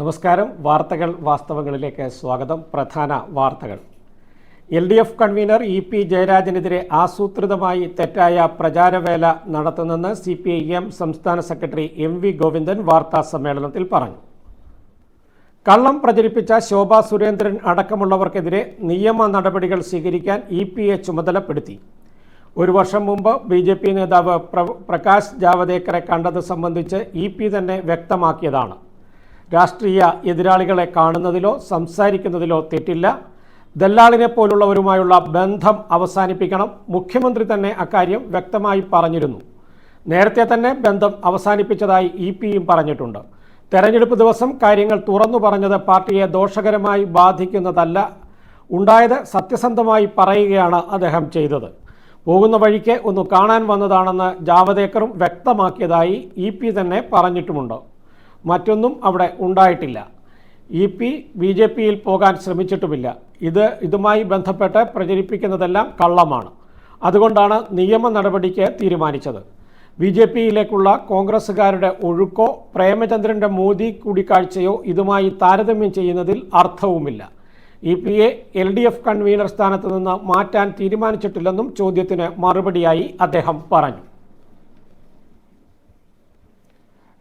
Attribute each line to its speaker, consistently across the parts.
Speaker 1: നമസ്കാരം. വാർത്തകൾ വാസ്തവങ്ങളിലേക്ക് സ്വാഗതം. പ്രധാന വാർത്തകൾ. L D F convener E P ജയരാജനെതിരെ ആസൂത്രിതമായി തെറ്റായ പ്രചാരവേല നടത്തുന്നെന്ന് സി പി ഐ എം സംസ്ഥാന സെക്രട്ടറി എം വി ഗോവിന്ദൻ വാർത്താ സമ്മേളനത്തിൽ പറഞ്ഞു. കള്ളം പ്രചരിപ്പിച്ച ശോഭാ സുരേന്ദ്രൻ അടക്കമുള്ളവർക്കെതിരെ നിയമ നടപടികൾ സ്വീകരിക്കാൻ ഇ പി എ ചുമതലപ്പെടുത്തി. ഒരു വർഷം മുമ്പ് ബി ജെ പി നേതാവ് പ്രകാശ് ജാവദേക്കറെ കണ്ടത് സംബന്ധിച്ച് ഇ പി തന്നെ വ്യക്തമാക്കിയതാണ്. രാഷ്ട്രീയ എതിരാളികളെ കാണുന്നതിലോ സംസാരിക്കുന്നതിലോ തെറ്റില്ല. ദല്ലാളിനെ പോലുള്ളവരുമായുള്ള ബന്ധം അവസാനിപ്പിക്കണം. മുഖ്യമന്ത്രി തന്നെ അക്കാര്യം വ്യക്തമായി പറഞ്ഞിരുന്നു. നേരത്തെ തന്നെ ബന്ധം അവസാനിപ്പിച്ചതായി ഇ പിയും പറഞ്ഞിട്ടുണ്ട്. തെരഞ്ഞെടുപ്പ് ദിവസം കാര്യങ്ങൾ തുറന്നു പറഞ്ഞത് പാർട്ടിയെ ദോഷകരമായി ബാധിക്കുന്നതല്ല ഉണ്ടായത് സത്യസന്ധമായി പറയുകയാണ് അദ്ദേഹം ചെയ്തത്. പോകുന്ന വഴിക്ക് ഒന്ന് കാണാൻ വന്നതാണെന്ന് ജാവദേക്കറും വ്യക്തമാക്കിയതായി ഇ തന്നെ പറഞ്ഞിട്ടുമുണ്ട്. മറ്റൊന്നും അവിടെ ഉണ്ടായിട്ടില്ല. ഇ പി ബി ജെ പിയിൽ പോകാൻ ശ്രമിച്ചിട്ടുമില്ല. ഇത് ഇതുമായി ബന്ധപ്പെട്ട് പ്രചരിപ്പിക്കുന്നതെല്ലാം കള്ളമാണ്. അതുകൊണ്ടാണ് നിയമ നടപടിക്ക് തീരുമാനിച്ചത്. ബി ജെ പിയിലേക്കുള്ള കോൺഗ്രസ്സുകാരുടെ ഒഴുക്കോ പ്രേമചന്ദ്രന്റെ മോദി കൂടിക്കാഴ്ചയോ ഇതുമായി താരതമ്യം ചെയ്യുന്നതിൽ അർത്ഥവുമില്ല. E P A L D F convener സ്ഥാനത്ത് നിന്ന് മാറ്റാൻ തീരുമാനിച്ചിട്ടില്ലെന്നും ചോദ്യത്തിന് മറുപടിയായി അദ്ദേഹം പറഞ്ഞു.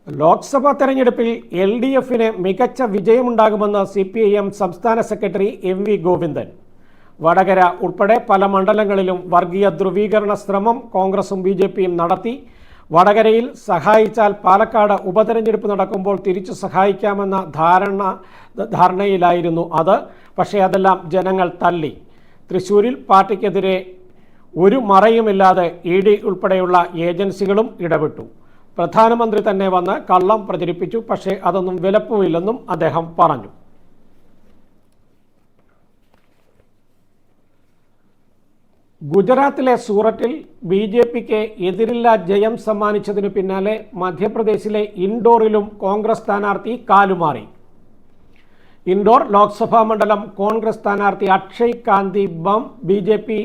Speaker 1: ലോക്സഭാ തെരഞ്ഞെടുപ്പിൽ എൽ ഡി എഫിന് മികച്ച വിജയമുണ്ടാകുമെന്ന് സി പി ഐ എം സംസ്ഥാന secretary M V Govindan. Vadakara ഉൾപ്പെടെ പല മണ്ഡലങ്ങളിലും വർഗീയ ധ്രുവീകരണ ശ്രമം കോൺഗ്രസും ബി ജെ പിയും നടത്തി. വടകരയിൽ സഹായിച്ചാൽ പാലക്കാട് ഉപതെരഞ്ഞെടുപ്പ് നടക്കുമ്പോൾ തിരിച്ചു സഹായിക്കാമെന്ന ധാരണ ധാരണയിലായിരുന്നു അത്. പക്ഷേ അതെല്ലാം ജനങ്ങൾ തള്ളി. തൃശൂരിൽ പാർട്ടിക്കെതിരെ ഒരു മറയുമില്ലാതെ ഇ ഡി ഉൾപ്പെടെയുള്ള ഏജൻസികളും ഇടപെട്ടു. പ്രധാനമന്ത്രി തന്നെ വന്ന് കള്ളം പ്രചരിപ്പിച്ചു. പക്ഷേ അതൊന്നും വിലപ്പോയില്ലെന്നും അദ്ദേഹം പറഞ്ഞു. ഗുജറാത്തിലെ സൂററ്റിൽ ബി ജെ പിക്ക് എതിരില്ല ജയം സമ്മാനിച്ചതിനു പിന്നാലെ മധ്യപ്രദേശിലെ ഇൻഡോറിലും കോൺഗ്രസ് സ്ഥാനാർത്ഥി കാലുമാറി. ഇൻഡോർ ലോക്സഭാ മണ്ഡലം കോൺഗ്രസ് സ്ഥാനാർത്ഥി Akshay Kanti Bam B J P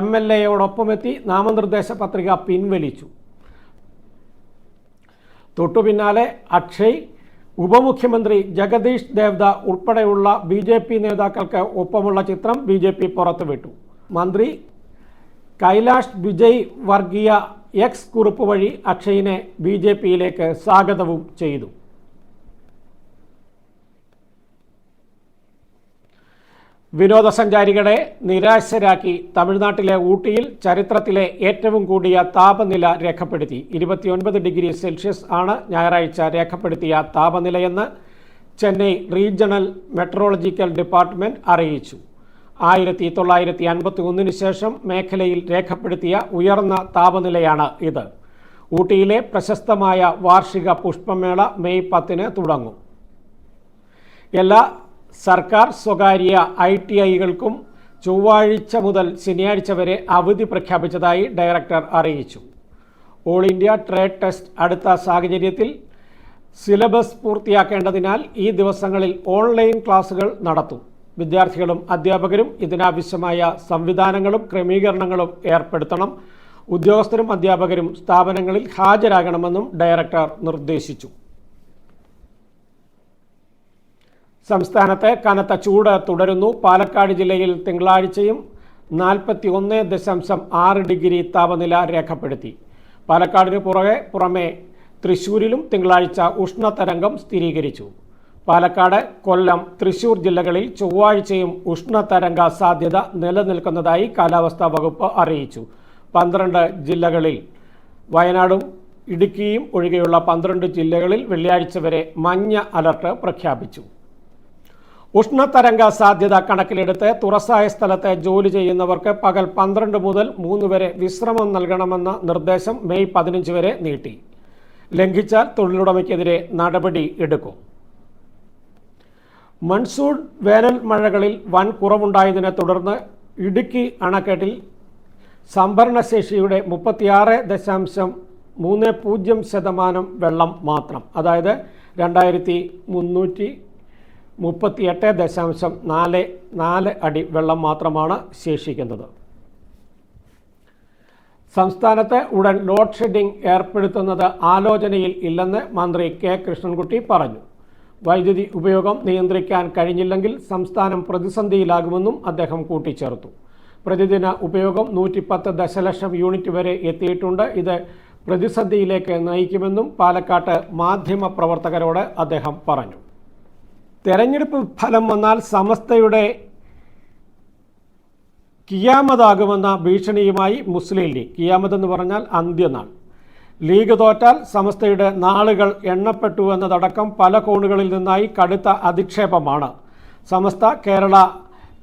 Speaker 1: M L എയോടൊപ്പമെത്തി നാമനിർദ്ദേശ പത്രിക പിൻവലിച്ചു. തൊട്ടു പിന്നാലെ അക്ഷയ് ഉപമുഖ്യമന്ത്രി ജഗദീഷ് ദേവ്ദ ഉൾപ്പെടെയുള്ള ബി ജെ പി നേതാക്കൾക്ക് ഒപ്പമുള്ള ചിത്രം ബി ജെ പി പുറത്തുവിട്ടു. മന്ത്രി കൈലാഷ് വിജയ് വർഗീയ എക്സ് കുറിപ്പ് വഴി അക്ഷയിനെ ബി ജെ പിയിലേക്ക് സ്വാഗതവും ചെയ്തു. വിനോദസഞ്ചാരികളെ നിരാശരാക്കി തമിഴ്നാട്ടിലെ ഊട്ടിയിൽ ചരിത്രത്തിലെ ഏറ്റവും കൂടിയ താപനില രേഖപ്പെടുത്തി. ഇരുപത്തിയൊൻപത് ഡിഗ്രി സെൽഷ്യസ് ആണ് ഞായറാഴ്ച രേഖപ്പെടുത്തിയ താപനിലയെന്ന് ചെന്നൈ റീജിയണൽ മെട്രോളജിക്കൽ ഡിപ്പാർട്ട്മെന്റ് അറിയിച്ചു. ആയിരത്തി തൊള്ളായിരത്തി അൻപത്തി ഒന്നിന് ശേഷം മേഖലയിൽ രേഖപ്പെടുത്തിയ ഉയർന്ന താപനിലയാണ് ഇത്. ഊട്ടിയിലെ പ്രശസ്തമായ വാർഷിക പുഷ്പമേള മെയ് പത്തിന് തുടങ്ങും. എല്ലാ സർക്കാർ സ്വകാര്യ ഐ ടി ഐകൾക്കും ചൊവ്വാഴ്ച മുതൽ ശനിയാഴ്ച വരെ അവധി പ്രഖ്യാപിച്ചതായി ഡയറക്ടർ അറിയിച്ചു. ഓൾ ഇന്ത്യ ട്രേഡ് ടെസ്റ്റ് അടുത്ത സാഹചര്യത്തിൽ സിലബസ് പൂർത്തിയാക്കേണ്ടതിനാൽ ഈ ദിവസങ്ങളിൽ ഓൺലൈൻ ക്ലാസുകൾ നടത്തും. വിദ്യാർത്ഥികളും അധ്യാപകരും ഇതിനാവശ്യമായ സംവിധാനങ്ങളും ക്രമീകരണങ്ങളും ഏർപ്പെടുത്തണം. ഉദ്യോഗസ്ഥരും അധ്യാപകരും സ്ഥാപനങ്ങളിൽ ഹാജരാകണമെന്നും ഡയറക്ടർ നിർദ്ദേശിച്ചു. സംസ്ഥാനത്ത് കനത്ത ചൂട് തുടരുന്നു. പാലക്കാട് ജില്ലയിൽ തിങ്കളാഴ്ചയും നാൽപ്പത്തി ഒന്ന് ദശാംശം ആറ് ഡിഗ്രി താപനില രേഖപ്പെടുത്തി. പാലക്കാടിന് പുറകെ പുറമെ തൃശൂരിലും തിങ്കളാഴ്ച ഉഷ്ണതരംഗം സ്ഥിരീകരിച്ചു. പാലക്കാട് കൊല്ലം തൃശൂർ ജില്ലകളിൽ ചൊവ്വാഴ്ചയും ഉഷ്ണതരംഗ സാധ്യത നിലനിൽക്കുന്നതായി കാലാവസ്ഥാ വകുപ്പ് അറിയിച്ചു. പന്ത്രണ്ട് ജില്ലകളിൽ വയനാടും ഇടുക്കിയും ഒഴികെയുള്ള പന്ത്രണ്ട് ജില്ലകളിൽ വെള്ളിയാഴ്ച വരെ മഞ്ഞ അലർട്ട് പ്രഖ്യാപിച്ചു. ഉഷ്ണതരംഗ സാധ്യത കണക്കിലെടുത്ത് തുറസായ സ്ഥലത്ത് ജോലി ചെയ്യുന്നവർക്ക് പകൽ പന്ത്രണ്ട് മുതൽ മൂന്ന് വരെ വിശ്രമം നൽകണമെന്ന നിർദ്ദേശം മെയ് പതിനഞ്ച് വരെ നീട്ടി. ലംഘിച്ചാൽ തൊഴിലുടമയ്ക്കെതിരെ നടപടി എടുക്കും. മൺസൂൺ വേനൽ മഴകളിൽ വൻ കുറവുണ്ടായതിനെ തുടർന്ന് ഇടുക്കി അണക്കെട്ടിൽ സംഭരണശേഷിയുടെ മുപ്പത്തിയാറ് ദശാംശം മൂന്ന് പൂജ്യം ശതമാനം വെള്ളം മാത്രം അതായത് രണ്ടായിരത്തി മുന്നൂറ്റി മുപ്പത്തിയെട്ട് ദശാംശം നാല് നാല് അടി വെള്ളം മാത്രമാണ് ശേഷിക്കുന്നത്. സംസ്ഥാനത്ത് ഉടൻ ലോഡ് ഷെഡിംഗ് ഏർപ്പെടുത്തുന്നത് ആലോചനയിൽ ഇല്ലെന്ന് മന്ത്രി കെ കൃഷ്ണൻകുട്ടി പറഞ്ഞു. വൈദ്യുതി ഉപയോഗം നിയന്ത്രിക്കാൻ കഴിഞ്ഞില്ലെങ്കിൽ സംസ്ഥാനം പ്രതിസന്ധിയിലാകുമെന്നും അദ്ദേഹം കൂട്ടിച്ചേർത്തു. പ്രതിദിന ഉപയോഗം നൂറ്റിപ്പത്ത് ദശലക്ഷം യൂണിറ്റ് വരെ എത്തിയിട്ടുണ്ട്. ഇത് പ്രതിസന്ധിയിലേക്ക് നയിക്കുമെന്നും പാലക്കാട്ട് മാധ്യമപ്രവർത്തകരോട് അദ്ദേഹം പറഞ്ഞു. തെരഞ്ഞെടുപ്പ് ഫലം വന്നാൽ സമസ്തയുടെ കിയാമതാകുമെന്ന ഭീഷണിയുമായി മുസ്ലിം ലീഗ്. കിയാമത് എന്ന് പറഞ്ഞാൽ അന്ത്യനാൾ. ലീഗ് തോറ്റാൽ സമസ്തയുടെ നാളുകൾ എണ്ണപ്പെട്ടു എന്നതടക്കം പല കോണുകളിൽ നിന്നായി കടുത്ത അധിക്ഷേപമാണ്. സമസ്ത കേരള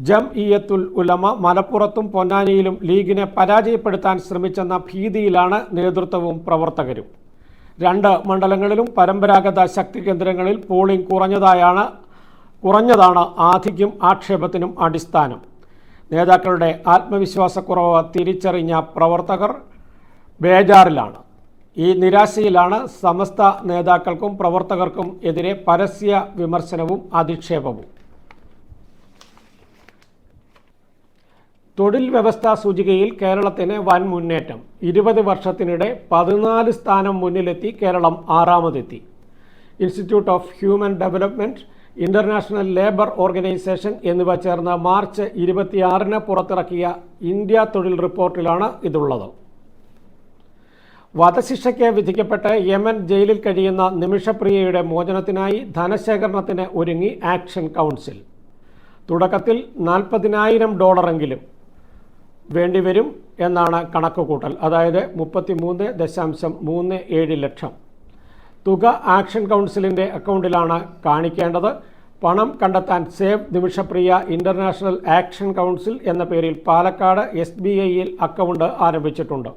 Speaker 1: ജം ഇയത്തുൽ ഉലമ മലപ്പുറത്തും പൊന്നാനിയിലും ലീഗിനെ പരാജയപ്പെടുത്താൻ ശ്രമിച്ചെന്ന ഭീതിയിലാണ് നേതൃത്വവും പ്രവർത്തകരും. രണ്ട് മണ്ഡലങ്ങളിലും പരമ്പരാഗത ശക്തി കേന്ദ്രങ്ങളിൽ പോളിംഗ് കുറഞ്ഞതായാണ് കുറഞ്ഞതാണ് ആധിക്യം ആക്ഷേപത്തിനും അടിസ്ഥാനം. നേതാക്കളുടെ ആത്മവിശ്വാസക്കുറവ് തിരിച്ചറിഞ്ഞ പ്രവർത്തകർ ബേജാറിലാണ്. ഈ നിരാശയിലാണ് സമസ്ത നേതാക്കൾക്കും പ്രവർത്തകർക്കും എതിരെ പരസ്യ വിമർശനവും അധിക്ഷേപവും. തൊഴിൽ വ്യവസ്ഥ സൂചികയിൽ കേരളത്തിന് വൻ മുന്നേറ്റം. ഇരുപത് വർഷത്തിനിടെ പതിനാല് സ്ഥാനം മുന്നിലെത്തി Keralam ആറാമതെത്തി. Institute of human development international labour organisation എന്നിവ ചേർന്ന് മാർച്ച് ഇരുപത്തിയാറിന് പുറത്തിറക്കിയ ഇന്ത്യ തൊഴിൽ റിപ്പോർട്ടിലാണ് ഇതുള്ളത്. വധശിക്ഷയ്ക്ക് വിധിക്കപ്പെട്ട് യമൻ ജയിലിൽ കഴിയുന്ന നിമിഷപ്രിയയുടെ മോചനത്തിനായി ധനശേഖരണത്തിന് ഒരുങ്ങി ആക്ഷൻ കൗൺസിൽ. തുടക്കത്തിൽ നാൽപ്പതിനായിരം ഡോളറെങ്കിലും വേണ്ടിവരും എന്നാണ് കണക്കുകൂട്ടൽ. അതായത് മുപ്പത്തി മൂന്ന് ദശാംശം മൂന്ന് ഏഴ് ലക്ഷം. തുക ആക്ഷൻ കൗൺസിലിന്റെ അക്കൗണ്ടിലാണ് കാണിക്കേണ്ടത്. പണം കണ്ടെത്താൻ save Nimishapriya international action council എന്ന പേരിൽ പാലക്കാട് എസ് ബി ഐയിൽ അക്കൗണ്ട് ആരംഭിച്ചിട്ടുണ്ട്.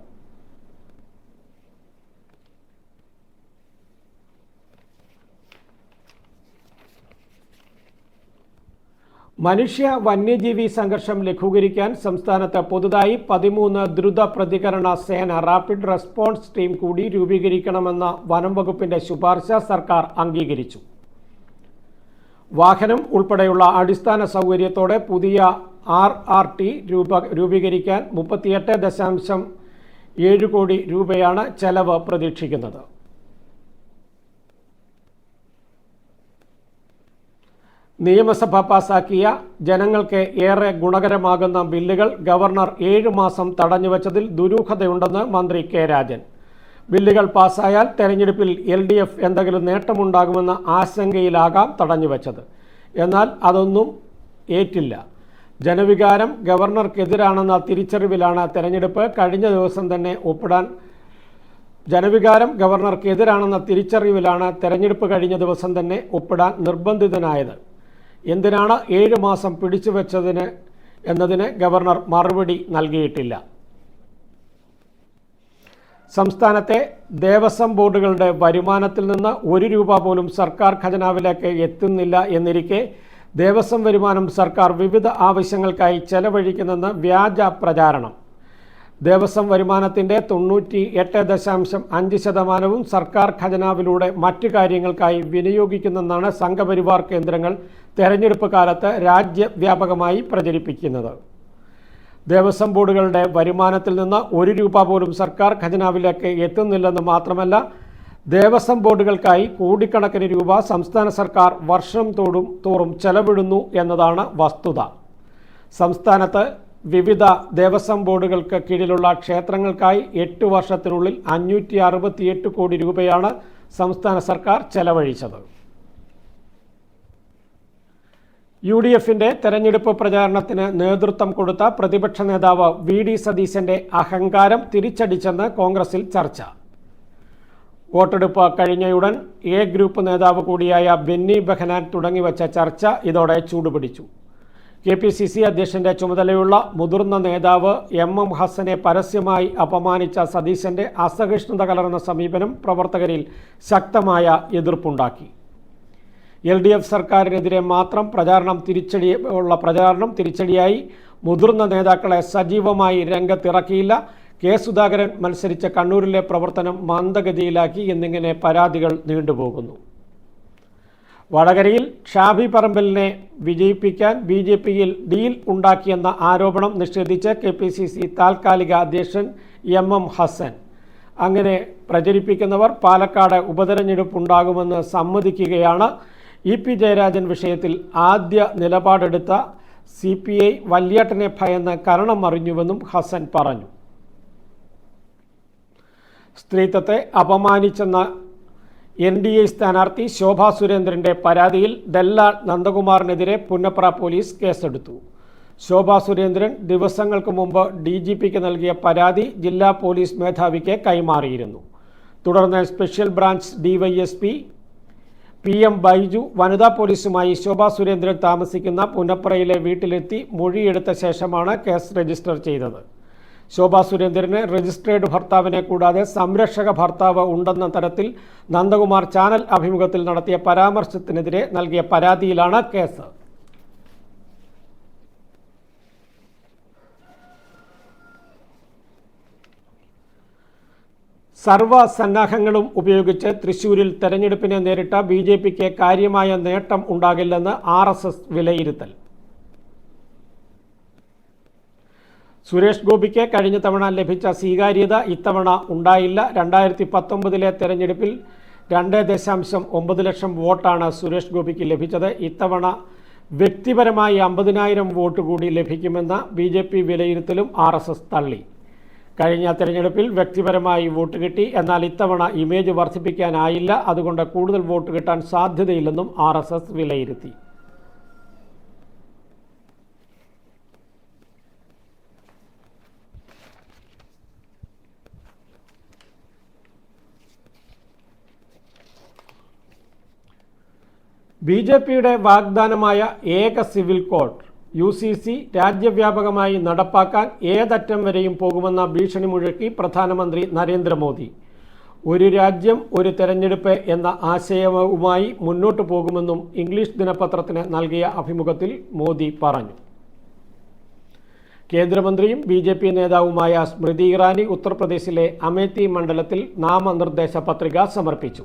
Speaker 1: മനുഷ്യ വന്യജീവി സംഘർഷം ലഘൂകരിക്കാൻ സംസ്ഥാനത്ത് പുതുതായി പതിമൂന്ന് ദ്രുത പ്രതികരണ സേന റാപ്പിഡ് റെസ്പോൺസ് ടീം കൂടി രൂപീകരിക്കണമെന്ന വനം വകുപ്പിന്റെ ശുപാർശ സർക്കാർ അംഗീകരിച്ചു. വാഹനം ഉൾപ്പെടെയുള്ള അടിസ്ഥാന സൗകര്യത്തോടെ പുതിയ ആർ ആർ ടി രൂപ രൂപീകരിക്കാൻ മുപ്പത്തിയെട്ട് ദശാംശം ഏഴ് കോടി രൂപയാണ് ചെലവ് പ്രതീക്ഷിക്കുന്നത്. നിയമസഭ പാസാക്കിയ ജനങ്ങൾക്ക് ഏറെ ഗുണകരമാകുന്ന ബില്ലുകൾ ഗവർണർ ഏഴു മാസം തടഞ്ഞുവച്ചതിൽ ദുരൂഹതയുണ്ടെന്ന് മന്ത്രി കെ രാജൻ. ബില്ലുകൾ പാസ്സായാൽ തെരഞ്ഞെടുപ്പിൽ എൽ ഡി എഫ് എന്തെങ്കിലും നേട്ടമുണ്ടാകുമെന്ന ആശങ്കയിലാകാം തടഞ്ഞുവച്ചത് എന്നാൽ അതൊന്നും ഏറ്റില്ല. ജനവികാരം ഗവർണർക്കെതിരാണെന്ന തിരിച്ചറിവിലാണ് തെരഞ്ഞെടുപ്പ്. കഴിഞ്ഞ ദിവസം തന്നെ ഒപ്പിടാൻ ജനവികാരം ഗവർണർക്കെതിരാണെന്ന തിരിച്ചറിവിലാണ് തെരഞ്ഞെടുപ്പ് കഴിഞ്ഞ ദിവസം തന്നെ ഒപ്പിടാൻ നിർബന്ധിതനായത്. എന്തിനാണ് ഏഴ് മാസം പിടിച്ചു വെച്ചതിന് എന്നതിന് ഗവർണർ മറുപടി നൽകിയിട്ടില്ല. സംസ്ഥാനത്തെ ദേവസ്വം ബോർഡുകളുടെ വരുമാനത്തിൽ നിന്ന് ഒരു രൂപ പോലും സർക്കാർ ഖജനാവിലേക്ക് എത്തുന്നില്ല എന്നിരിക്കെ ദേവസ്വം വരുമാനം സർക്കാർ വിവിധ ആവശ്യങ്ങൾക്കായി ചെലവഴിക്കുന്നെന്ന് വ്യാജ പ്രചാരണം. ദേവസ്വം വരുമാനത്തിന്റെ തൊണ്ണൂറ്റി എട്ട് ദശാംശം അഞ്ച് ശതമാനവും സർക്കാർ ഖജനാവിലൂടെ മറ്റു കാര്യങ്ങൾക്കായി വിനിയോഗിക്കുന്നെന്നാണ് സംഘപരിവാർ കേന്ദ്രങ്ങൾ തെരഞ്ഞെടുപ്പ് കാലത്ത് രാജ്യവ്യാപകമായി പ്രചരിപ്പിക്കുന്നത്. ദേവസ്വം ബോർഡുകളുടെ വരുമാനത്തിൽ നിന്ന് ഒരു രൂപ പോലും സർക്കാർ ഖജനാവിലേക്ക് എത്തുന്നില്ലെന്ന് മാത്രമല്ല ദേവസ്വം ബോർഡുകൾക്കായി കോടിക്കണക്കിന് രൂപ സംസ്ഥാന സർക്കാർ വർഷം തോടും തോറും ചെലവിടുന്നു എന്നതാണ് വസ്തുത. സംസ്ഥാനത്ത് വിവിധ ദേവസ്വം ബോർഡുകൾക്ക് കീഴിലുള്ള ക്ഷേത്രങ്ങൾക്കായി എട്ട് വർഷത്തിനുള്ളിൽ അഞ്ഞൂറ്റി അറുപത്തിയെട്ട് കോടി രൂപയാണ് സംസ്ഥാന സർക്കാർ ചെലവഴിച്ചത്. യു ഡി എഫിന്റെ തെരഞ്ഞെടുപ്പ് പ്രചാരണത്തിന് നേതൃത്വം കൊടുത്ത പ്രതിപക്ഷ നേതാവ് വി ഡി സതീശന്റെ അഹങ്കാരം തിരിച്ചടിച്ചെന്ന് കോൺഗ്രസിൽ ചർച്ച. വോട്ടെടുപ്പ് കഴിഞ്ഞയുടൻ എ ഗ്രൂപ്പ് നേതാവ് കൂടിയായ ബെന്നി ബെഹനാൻ തുടങ്ങിവച്ച ചർച്ച ഇതോടെ ചൂടുപിടിച്ചു. കെ പി സി സി അധ്യക്ഷന്റെ ചുമതലയുള്ള മുതിർന്ന നേതാവ് എം എം ഹസനെ പരസ്യമായി അപമാനിച്ച സതീശന്റെ അസഹിഷ്ണുത കലർന്ന സമീപനം പ്രവർത്തകരിൽ ശക്തമായ എതിർപ്പുണ്ടാക്കി. എൽ ഡി എഫ് സർക്കാരിനെതിരെ മാത്രം പ്രചാരണം തിരിച്ചടി ഉള്ള പ്രചാരണം തിരിച്ചടിയായി മുതിർന്ന നേതാക്കളെ സജീവമായി രംഗത്തിറക്കിയില്ല. കെ സുധാകരൻ മത്സരിച്ച കണ്ണൂരിലെ പ്രവർത്തനം മന്ദഗതിയിലാക്കി എന്നിങ്ങനെ പരാതികൾ നീണ്ടുപോകുന്നു. വടകരയിൽ ഷാഫി പറമ്പലിനെ വിജയിപ്പിക്കാൻ ബി ജെ പിയിൽ ഡീൽ ഉണ്ടാക്കിയെന്ന ആരോപണം നിഷേധിച്ച് കെ പി സി സി താൽക്കാലിക അധ്യക്ഷൻ എം എം ഹസൻ. അങ്ങനെ പ്രചരിപ്പിക്കുന്നവർ പാലക്കാട് ഉപതെരഞ്ഞെടുപ്പ് ഉണ്ടാകുമെന്ന് സമ്മതിക്കുകയാണ് ഇ പി ജയരാജൻ വിഷയത്തിൽ ആദ്യ നിലപാടെടുത്ത സി പി ഐ വല്യേട്ടനെ ഭയന്ന് കരണം അറിഞ്ഞുവെന്നും ഹസൻ പറഞ്ഞു. സ്ത്രീത്വത്തെ അപമാനിച്ചെന്ന എൻ ഡി എ സ്ഥാനാർത്ഥി ശോഭാ സുരേന്ദ്രന്റെ പരാതിയിൽ ദല്ലാൾ നന്ദകുമാറിനെതിരെ പുന്നപ്ര പോലീസ് കേസെടുത്തു. ശോഭാ സുരേന്ദ്രൻ ദിവസങ്ങൾക്ക് മുമ്പ് ഡി ജി പിക്ക് നൽകിയ പരാതി ജില്ലാ പോലീസ് മേധാവിക്ക് കൈമാറിയിരുന്നു. തുടർന്ന് special branch DYSP P M Baiju വനിതാ പോലീസുമായി ശോഭാ സുരേന്ദ്രൻ താമസിക്കുന്ന പുന്നപ്രയിലെ വീട്ടിലെത്തി മൊഴിയെടുത്ത ശേഷമാണ് കേസ് രജിസ്റ്റർ ചെയ്തത്. ശോഭാ സുരേന്ദ്രന് രജിസ്ട്രേഡ് ഭർത്താവിനെ കൂടാതെ സംരക്ഷക ഭർത്താവ് ഉണ്ടെന്ന തരത്തിൽ നന്ദകുമാർ ചാനൽ അഭിമുഖത്തിൽ നടത്തിയ പരാമർശത്തിനെതിരെ നൽകിയ പരാതിയിലാണ് കേസ്. സർവ സന്നാഹങ്ങളും ഉപയോഗിച്ച് തൃശൂരിൽ തെരഞ്ഞെടുപ്പിനെ നേരിട്ട ബി കാര്യമായ നേട്ടം ഉണ്ടാകില്ലെന്ന് ആർ വിലയിരുത്തൽ. സുരേഷ് ഗോപിക്ക് കഴിഞ്ഞ തവണ ലഭിച്ച സ്വീകാര്യത ഇത്തവണ ഉണ്ടായില്ല. രണ്ടായിരത്തി പത്തൊമ്പതിലെ തെരഞ്ഞെടുപ്പിൽ രണ്ട് ദശാംശം ഒമ്പത് ലക്ഷം വോട്ടാണ് സുരേഷ് ഗോപിക്ക് ലഭിച്ചത്. ഇത്തവണ വ്യക്തിപരമായി അമ്പതിനായിരം വോട്ട് കൂടി ലഭിക്കുമെന്ന ബി ജെ പി വിലയിരുത്തലും ആർ എസ് എസ് തള്ളി. കഴിഞ്ഞ തെരഞ്ഞെടുപ്പിൽ വ്യക്തിപരമായി വോട്ട് കിട്ടി. എന്നാൽ ഇത്തവണ ഇമേജ് വർദ്ധിപ്പിക്കാനായില്ല. അതുകൊണ്ട് കൂടുതൽ വോട്ട് കിട്ടാൻ സാധ്യതയില്ലെന്നും ആർ വിലയിരുത്തി. ബി ജെ പിയുടെ വാഗ്ദാനമായ ഏക civil code U C C രാജ്യവ്യാപകമായി നടപ്പാക്കാൻ ഏതറ്റം വരെയും പോകുമെന്ന ഭീഷണി മുഴക്കി പ്രധാനമന്ത്രി നരേന്ദ്രമോദി. ഒരു രാജ്യം ഒരു തെരഞ്ഞെടുപ്പ് എന്ന ആശയവുമായി മുന്നോട്ടു പോകുമെന്നും ഇംഗ്ലീഷ് ദിനപത്രത്തിന് നൽകിയ അഭിമുഖത്തിൽ മോദി പറഞ്ഞു. കേന്ദ്രമന്ത്രിയും ബി ജെ പി നേതാവുമായ സ്മൃതി ഇറാനി ഉത്തർപ്രദേശിലെ അമേത്തി മണ്ഡലത്തിൽ നാമനിർദ്ദേശ പത്രിക സമർപ്പിച്ചു.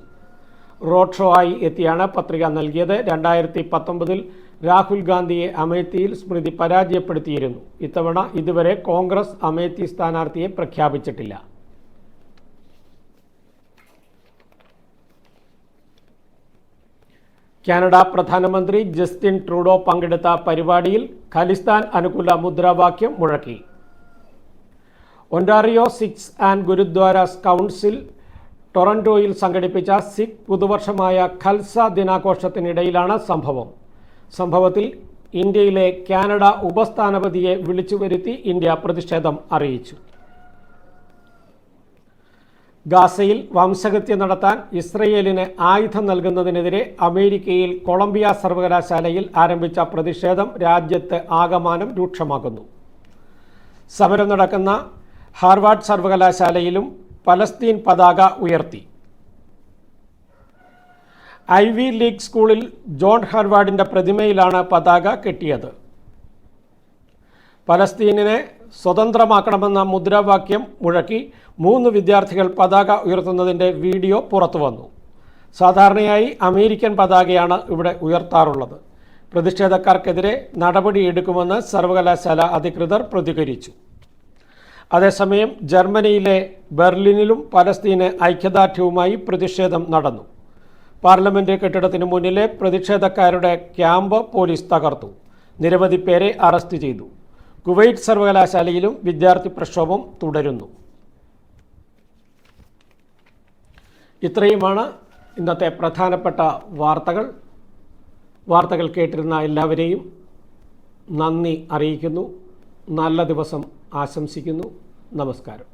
Speaker 1: റോഡ് ഷോ ആയി എത്തിയാണ് പത്രിക നൽകിയത്. രണ്ടായിരത്തി പത്തൊമ്പതിൽ രാഹുൽ ഗാന്ധിയെ അമേത്തിയിൽ സ്മൃതി പരാജയപ്പെടുത്തിയിരുന്നു. ഇത്തവണ ഇതുവരെ കോൺഗ്രസ് അമേത്തി സ്ഥാനാർത്ഥിയെ പ്രഖ്യാപിച്ചിട്ടില്ല. കാനഡ പ്രധാനമന്ത്രി ജസ്റ്റിൻ ട്രൂഡോ പങ്കെടുത്ത പരിപാടിയിൽ ഖലിസ്ഥാൻ അനുകൂല മുദ്രാവാക്യം മുഴക്കി. Ontario Sikhs and gurdwaras council ടൊറന്റോയിൽ സംഘടിപ്പിച്ച സിഖ് പുതുവർഷമായ ഖൽസ ദിനാഘോഷത്തിനിടയിലാണ് സംഭവം. സംഭവത്തിൽ ഇന്ത്യയിലെ കാനഡ ഉപസ്ഥാനപതിയെ വിളിച്ചു വരുത്തി ഇന്ത്യ പ്രതിഷേധം അറിയിച്ചു. ഗാസയിൽ വംശഹത്യ നടത്താൻ ഇസ്രയേലിന് ആയുധം നൽകുന്നതിനെതിരെ അമേരിക്കയിൽ കൊളംബിയ സർവകലാശാലയിൽ ആരംഭിച്ച പ്രതിഷേധം രാജ്യത്ത് ആകമാനം രൂക്ഷമാകുന്നു. സമരം നടക്കുന്ന ഹാർവാർഡ് സർവകലാശാലയിലും പലസ്തീൻ പതാക ഉയർത്തി. ഐ വി ലീഗ് സ്കൂളിൽ ജോൺ ഹാർവാർഡിന്റെ പ്രതിമയിലാണ് പതാക കെട്ടിയത്. പലസ്തീനെ സ്വതന്ത്രമാക്കണമെന്ന മുദ്രാവാക്യം മുഴക്കി മൂന്ന് വിദ്യാർത്ഥികൾ പതാക ഉയർത്തുന്നതിന്റെ വീഡിയോ പുറത്തു വന്നു. സാധാരണയായി അമേരിക്കൻ പതാകയാണ് ഇവിടെ ഉയർത്താറുള്ളത്. പ്രതിഷേധക്കാർക്കെതിരെ നടപടിയെടുക്കുമെന്ന് സർവകലാശാല അധികൃതർ പ്രതികരിച്ചു. അതേസമയം ജർമ്മനിയിലെ ബെർലിനിലും പലസ്തീന് ഐക്യദാർഢ്യവുമായി പ്രതിഷേധം നടന്നു. പാർലമെന്റ് കെട്ടിടത്തിന് മുന്നിലെ പ്രതിഷേധക്കാരുടെ ക്യാമ്പ് പോലീസ് തകർത്തു. നിരവധി പേരെ അറസ്റ്റ് ചെയ്തു. കുവൈറ്റ് സർവകലാശാലയിലും വിദ്യാർത്ഥി പ്രക്ഷോഭം തുടരുന്നു. ഇത്രയുമാണ് ഇന്നത്തെ പ്രധാനപ്പെട്ട വാർത്തകൾ. വാർത്തകൾ കേട്ടിരുന്ന എല്ലാവരെയും നന്ദി അറിയിക്കുന്നു. നല്ല ദിവസം ആശംസിക്കുന്നു. നമസ്കാരം.